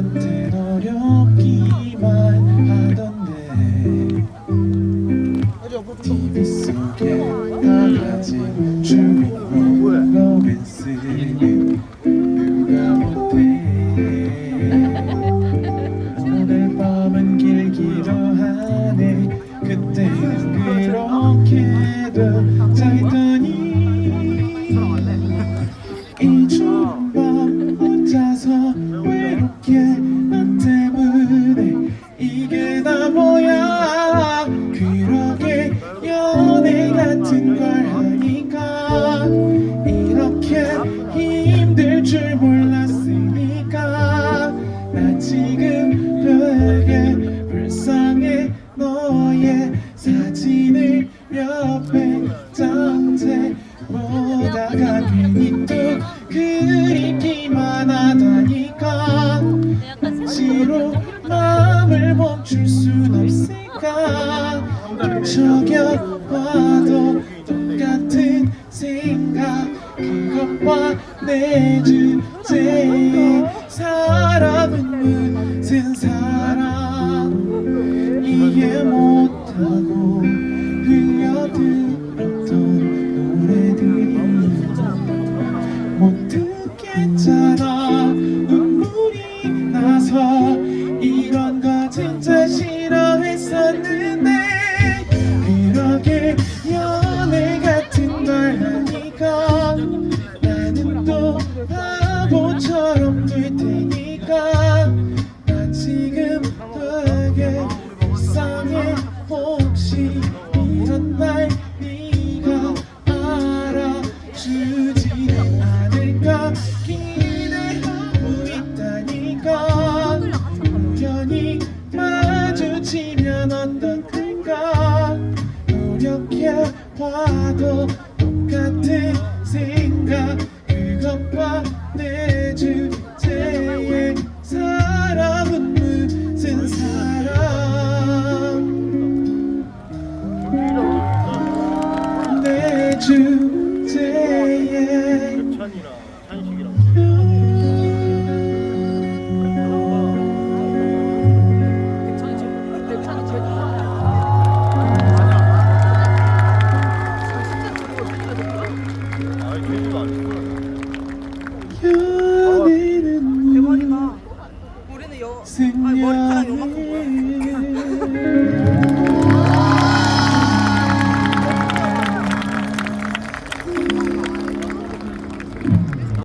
같은 어렵기만 하던데. TV 속에 나가진 주인공 로맨스는 누가 못해? 오늘 밤은 길기도 하네. 그때는 그렇게도 뭐야 그러게 연애 같은 걸 하니까 이렇게 힘들 줄 몰랐으니까 나 지금 되게 불쌍해 너의 사진을 몇백 장째 보다가 괜히 또 그립기만 하다니까. 억지로 없을까 저겨봐도 똑같은 생각 그것과 내 주제에 사람은 무슨 사람? 이해 못하고 똑같은 생각 그것밖에 머리카락 요만큼 모여.